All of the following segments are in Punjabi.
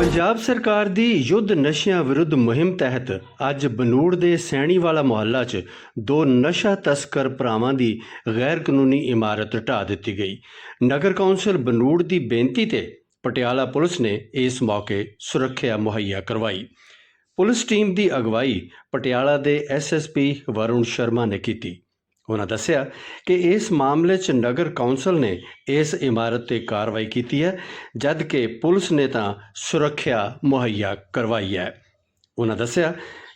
ਪੰਜਾਬ ਸਰਕਾਰ ਦੀ ਯੁੱਧ ਨਸ਼ਿਆਂ ਵਿਰੁੱਧ ਮੁਹਿੰਮ ਤਹਿਤ ਅੱਜ ਬਨੂੜ ਦੇ ਸੈਣੀਵਾਲਾ ਮੁਹੱਲਾ 'ਚ ਦੋ ਨਸ਼ਾ ਤਸਕਰ ਭਰਾਵਾਂ ਦੀ ਗੈਰ ਕਾਨੂੰਨੀ ਇਮਾਰਤ ਢਾਹ ਦਿੱਤੀ ਗਈ। ਨਗਰ ਕੌਂਸਲ ਬਨੂੜ ਦੀ ਬੇਨਤੀ ਤੇ ਪਟਿਆਲਾ ਪੁਲਿਸ ਨੇ ਇਸ ਮੌਕੇ ਸੁਰੱਖਿਆ ਮੁਹੱਈਆ ਕਰਵਾਈ। ਪੁਲਿਸ ਟੀਮ ਦੀ ਅਗਵਾਈ ਪਟਿਆਲਾ ਦੇ ਐਸਐਸਪੀ ਵਰੁਣ ਸ਼ਰਮਾ ਨੇ ਕੀਤੀ। ਉਹਨਾਂ ਦੱਸਿਆ ਕਿ ਇਸ ਮਾਮਲੇ 'ਚ ਨਗਰ ਕੌਂਸਲ ਨੇ ਇਸ ਇਮਾਰਤ ਤੇ ਕਾਰਵਾਈ ਕੀਤੀ ਹੈ, ਜਦ ਕਿ ਪੁਲਿਸ ਨੇ ਤਾਂ ਸੁਰੱਖਿਆ ਮੁਹੱਈਆ ਕਰਵਾਈ ਹੈ। ਉਹਨਾਂ ਦੱਸਿਆ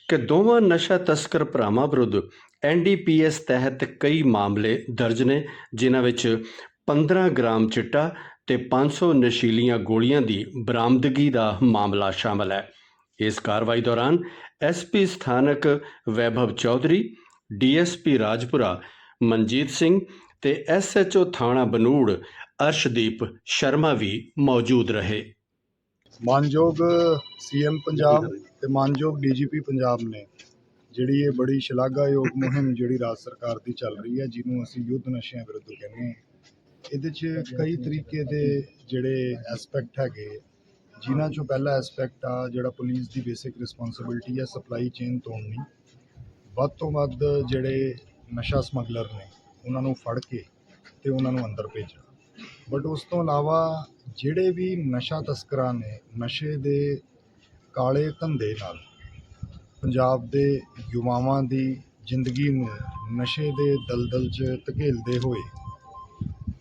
ਕਿ ਦੋਵਾਂ ਨਸ਼ਾ ਤਸਕਰ ਭਰਾਵਾਂ ਵਿਰੁੱਧ ਐਨਡੀਪੀਐਸ ਤਹਿਤ ਕਈ ਮਾਮਲੇ ਦਰਜ ਨੇ, ਜਿਨ੍ਹਾਂ ਵਿੱਚ 15 ਗ੍ਰਾਮ ਚਿੱਟਾ ਤੇ 500 ਨਸ਼ੀਲੀਆਂ ਗੋਲੀਆਂ ਦੀ ਬਰਾਮਦਗੀ ਦਾ ਮਾਮਲਾ ਸ਼ਾਮਲ ਹੈ। ਇਸ ਕਾਰਵਾਈ ਦੌਰਾਨ ਐਸਪੀ ਸਥਾਨਕ ਵੈਭਵ ਚੌਧਰੀ ਡੀਐਸਪੀ ਰਾਜਪੁਰਾ ਮਨਜੀਤ ਸਿੰਘ ਤੇ ਐਸਐਚਓ ਥਾਣਾ ਬਨੂੜ ਅਰਸ਼ਦੀਪ ਸ਼ਰਮਾ ਵੀ ਮੌਜੂਦ ਰਹੇ। ਮਾਨਯੋਗ ਸੀਐਮ ਪੰਜਾਬ ਤੇ ਮਾਨਯੋਗ ਡੀਜੀਪੀ ਪੰਜਾਬ ਨੇ ਜਿਹੜੀ ਇਹ ਬੜੀ ਸ਼ਲਾਘਾਯੋਗ ਮੁਹਿੰਮ ਜਿਹੜੀ ਰਾਜ ਸਰਕਾਰ ਦੀ ਚੱਲ ਰਹੀ ਹੈ, ਜਿਹਨੂੰ ਅਸੀਂ ਯੁੱਧ ਨਸ਼ਿਆਂ ਵਿਰੁੱਧ ਕਹਿੰਦੇ ਹਾਂ, ਇਹਦੇ 'ਚ ਕਈ ਤਰੀਕੇ ਦੇ ਜਿਹੜੇ ਐਸਪੈਕਟ ਹੈਗੇ ਜਿਨ੍ਹਾਂ 'ਚੋਂ ਪਹਿਲਾ ਐਸਪੈਕਟ ਆ ਜਿਹੜਾ ਪੁਲਿਸ ਦੀ ਬੇਸਿਕ ਰਿਸਪੌਂਸਿਬਿਲਟੀ ਹੈ ਸਪਲਾਈ ਚੇਨ ਤੋੜਨੀ। ਵੱਧ ਤੋਂ ਵੱਧ ਜਿਹੜੇ ਨਸ਼ਾ ਸਮਗਲਰ ਨੇ, ਉਹਨਾਂ ਨੂੰ ਫੜ ਕੇ ਤੇ ਉਹਨਾਂ ਨੂੰ ਅੰਦਰ ਭੇਜਣਾ। ਬਟ ਉਸ ਤੋਂ ਇਲਾਵਾ ਜਿਹੜੇ ਵੀ ਨਸ਼ਾ ਤਸਕਰਾਂ ਨੇ, ਨਸ਼ੇ ਦੇ ਕਾਲੇ ਧੰਦੇ ਨਾਲ ਪੰਜਾਬ ਦੇ ਯੁਵਾਵਾਂ ਦੀ ਜ਼ਿੰਦਗੀ ਨੂੰ ਨਸ਼ੇ ਦੇ ਦਲਦਲ 'ਚ ਧਕੇਲਦੇ ਹੋਏ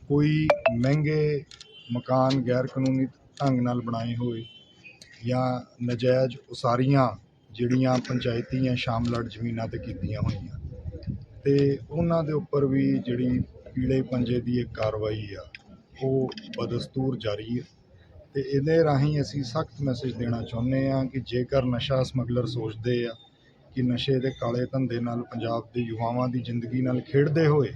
ਕੋਈ ਮਹਿੰਗੇ ਮਕਾਨ ਗੈਰ ਕਾਨੂੰਨੀ ਢੰਗ ਨਾਲ ਬਣਾਏ ਹੋਏ ਜਾਂ ਨਜਾਇਜ਼ ਉਸਾਰੀਆਂ ਜਿਹੜੀਆਂ ਪੰਚਾਇਤੀ ਜਾਂ ਸ਼ਾਮਲੜ ਜ਼ਮੀਨਾਂ ਤੇ ਕੀਤੀਆਂ ਹੋਈਆਂ। ਤੇ ਉਹਨਾਂ ਦੇ ਉੱਪਰ ਵੀ ਜਿਹੜੀ ਪੀਲੇ ਪੰਜੇ ਦੀ ਇੱਕ ਕਾਰਵਾਈ ਆ, ਉਹ ਬਦਸਤੂਰ ਜਾਰੀ ਹੈ ਤੇ ਇਹਦੇ ਰਾਹੀਂ ਅਸੀਂ ਸਖਤ ਮੈਸੇਜ ਦੇਣਾ ਚਾਹੁੰਦੇ ਆ ਕਿ ਜੇਕਰ ਨਸ਼ਾ ਸਮਗਲਰ ਸੋਚਦੇ ਆ ਕਿ ਨਸ਼ੇ ਦੇ ਕਾਲੇ ਧੰਦੇ ਨਾਲ ਪੰਜਾਬ ਦੇ ਯੁਵਾਵਾਂ ਦੀ ਜ਼ਿੰਦਗੀ ਨਾਲ ਖੇਡਦੇ ਹੋਏ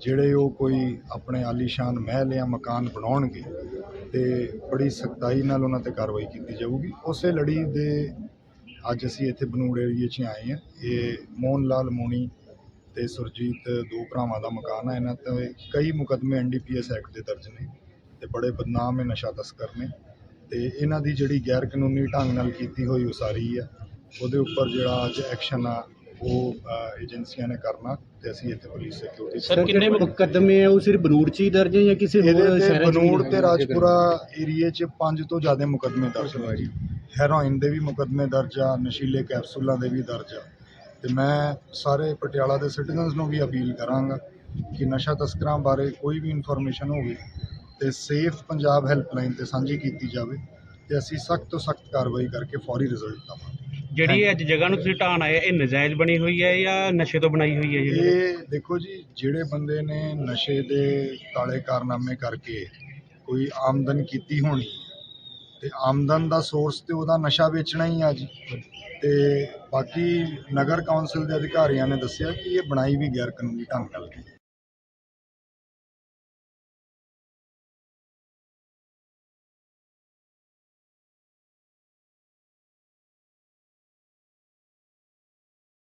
ਜਿਹੜੇ ਉਹ ਕੋਈ ਆਪਣੇ ਆਲੀਸ਼ਾਨ ਮਹਿਲ ਜਾਂ ਮਕਾਨ ਬਣਾਉਣਗੇ ਤੇ ਬੜੀ ਸਖਤਾਈ ਨਾਲ ਉਹਨਾਂ ਤੇ ਕਾਰਵਾਈ ਕੀਤੀ ਜਾਊਗੀ, ਉਸੇ ਲੜੀ ਦੇ ਅੱਜ ਅਸੀਂ ਇੱਥੇ ਬਨੂੜ ਏਰੀਏ 'ਚ ਆਏ ਹਾਂ। ਇਹ ਮੋਹਨ ਲਾਲ ਮੋਣੀ ਤੇ ਸੁਰਜੀਤ ਦੋ ਭਰਾਵਾਂ ਦਾ ਮਕਾਨ ਹੈ ਇਹਨਾਂ ਤੇ ਕਈ ਮੁਕੱਦਮੇ ਐਨਡੀਪੀਐਸ ਐਕਟ ਦੇ ਦਰਜ ਨੇ ਤੇ ਬੜੇ ਬਦਨਾਮ ਹੈ ਨਸ਼ਾ ਤਸਕਰ ਨੇ। ਤੇ ਇਹਨਾਂ ਦੀ ਜਿਹੜੀ ਗੈਰ ਕਾਨੂੰਨੀ ਢੰਗ ਨਾਲ ਕੀਤੀ ਹੋਈ ਉਸਾਰੀ ਆ ਉਹਦੇ ਉੱਪਰ ਜਿਹੜਾ ਅੱਜ ਐਕਸ਼ਨ ਆ ਉਹ ਏਜੰਸੀਆਂ ਨੇ ਕਰਨਾ ਤੇ ਅਸੀਂ ਇੱਥੇ ਪੁਲਿਸ ਸਿਕਿਉਰਿਟੀ ਸਰ ਕਿੰਨੇ ਮੁਕੱਦਮੇ ਆ? ਉਹ ਸਿਰਫ ਬਨੂੜ ਚ ਹੀ ਦਰਜ ਹੈ ਜਾਂ ਕਿਸੇ ਹੋਰ ਸ਼ਹਿਰਾਂ ਚ ਬਨੂੜ ਤੇ ਰਾਜਪੁਰਾ ਏਰੀਏ 'ਚ ਪੰਜ ਤੋਂ ਜ਼ਿਆਦਾ ਮੁਕੱਦਮੇ ਦਰਜ ਨੇ ਜੀ। ਹੈਰੋਇਨ ਦੇ ਵੀ ਮੁਕੱਦਮੇ ਦਰਜ ਆ ਨਸ਼ੀਲੇ ਕੈਪਸੂਲਾਂ ਦੇ ਵੀ ਦਰਜ ਆ। ਤੇ ਮੈਂ ਸਾਰੇ ਪਟਿਆਲਾ ਦੇ ਸਿਟੀਜ਼ਨਸ ਨੂੰ ਵੀ ਅਪੀਲ ਕਰਾਂਗਾ ਕਿ ਨਸ਼ਾ ਤਸਕਰਾਂ ਬਾਰੇ ਕੋਈ ਵੀ ਇਨਫੋਰਮੇਸ਼ਨ ਹੋਵੇ ਤੇ ਸੇਫ ਪੰਜਾਬ ਹੈਲਪਲਾਈਨ ਤੇ ਸਾਂਝੀ ਕੀਤੀ ਜਾਵੇ ਤੇ ਅਸੀਂ ਸਖਤ ਤੋਂ ਸਖਤ ਕਾਰਵਾਈ ਕਰਕੇ ਫੌਰੀ ਰਿਜ਼ਲਟ ਦਵਾਂਗੇ ਜਿਹੜੀ ਅੱਜ ਜਗ੍ਹਾ ਨੂੰ ਤੁਸੀਂ ਢਾਣ ਆਏ ਇਹ ਨਜਾਇਜ਼ ਬਣੀ ਹੋਈ ਹੈ ਜਾਂ ਨਸ਼ੇ ਤੋਂ ਬਣਾਈ ਹੋਈ ਹੈ ਇਹ ਦੇਖੋ ਜੀ ਜਿਹੜੇ ਬੰਦੇ ਨੇ ਨਸ਼ੇ ਦੇ ਕਾਲੇ ਕਾਰਨਾਮੇ ਕਰਕੇ ਕੋਈ ਆਮਦਨ ਕੀਤੀ ਹੋਣੀ ਤੇ ਆਮਦਨ ਦਾ ਸੋਰਸ ਤੇ ਉਹਦਾ ਨਸ਼ਾ ਵੇਚਣਾ ਹੀ ਆ ਜੀ। ਤੇ ਬਾਕੀ ਨਗਰ ਕੌਂਸਲ ਦੇ ਅਧਿਕਾਰੀਆਂ ਨੇ ਦੱਸਿਆ ਕਿ ਇਹ ਬਣਾਈ ਵੀ ਗੈਰ ਕਾਨੂੰਨੀ ਢੰਗ ਨਾਲ ਗਈ।